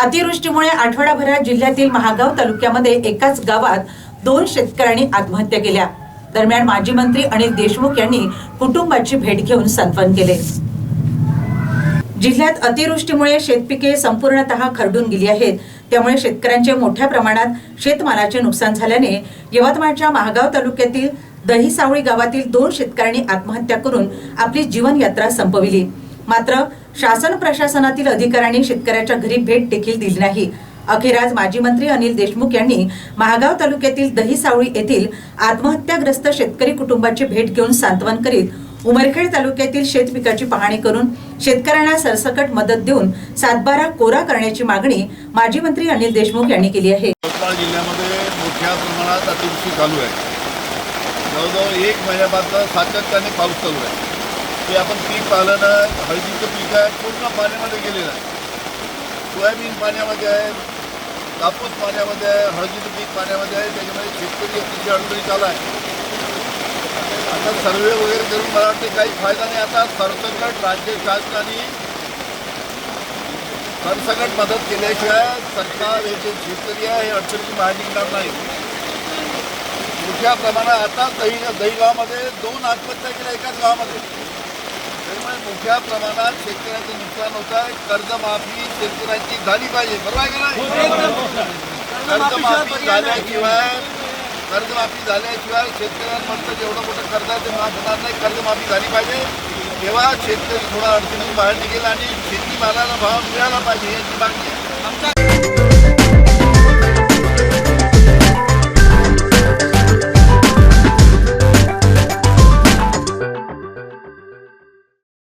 अतिवृष्टीमुळे आठवडाभरात जिल्ह्यातील महागाव तालुक्यामध्ये एकाच गावात दोन शेतकऱ्यांनी आत्महत्या केल्या. दरम्यान माजी मंत्री अनिल देशमुख यांनी कुटुंबाची भेट घेऊन सांत्वन केले. जिल्ह्यात अतिवृष्टीमुळे शेतपिके संपूर्णतः खरडून गेली आहेत. त्यामुळे शेतकऱ्यांचे मोठ्या प्रमाणात शेतमालाचे नुकसान झाल्याने यवतमाळच्या महागाव तालुक्यातील दहिसावळी गावातील दोन शेतकऱ्यांनी आत्महत्या करून आपली जीवनयात्रा संपविली. मात्र शासन प्रशासनातील अधिकाऱ्यांनी शेतकऱ्याच्या घरी भेट देखील दिली नाही. अखेर आज माजी मंत्री अनिल देशमुख यांनी महागाव तालुक्यातील दहिसावळी येथील आत्महत्याग्रस्त शेतकरी कुटुंबाची भेट घेऊन सांत्वन करीत उमरखेड तालुक्यातील शेतपिकाची पाहणी करून शेतकऱ्यांना सरसकट मदत देऊन सातबारा कोरा करण्याची मागणी माजी मंत्री अनिल देशमुख यांनी केली आहे. जिल्ह्यामध्ये मोठ्या प्रमाणात अतिवृष्टी चालू आहे. जवळजवळ एक महिन्यापासून सातत्याने पाऊस चालू आहे. ते आपण पीक पाहिलं ना हळदीचं पीक आहे पूर्ण पाण्यामध्ये गेलेलं आहे. सोयाबीन पाण्यामध्ये आहे कापूस पाण्यामध्ये आहे हळदीचं पीक पाण्यामध्ये आहे त्याच्यामध्ये शेतकरी अतिशय अडचणी चालू आहे. आता सर्वे वगैरे करून मला वाटते काही फायदा नाही. आता सरसकट राज्य शासनाने सरसकट मदत केल्याशिवाय सरकार हे जे शेतकरी आहे हे अडचणीची बाहेर निघणार नाही. मोठ्या प्रमाणात आता दही दहीगावामध्ये दोन आत्महत्या केल्या एकाच गावामध्ये. त्यामुळे मोठ्या प्रमाणात शेतकऱ्याचं नुकसान होत आहे. कर्जमाफी शेतकऱ्यांची झाली पाहिजे. बरोबर आहे का नाही? कर्जमाफी झाल्याशिवाय कर्जमाफी झाल्याशिवाय शेतकऱ्यांमधलं जेवढं मोठं कर्ज आहे ते माफ होणार नाही. कर्जमाफी झाली पाहिजे. तेव्हा शेतकरी थोडा अडचणीतून बाहेर निघेल आणि शेतीमालाला भाव मिळाला पाहिजे याची मागणी आमच्या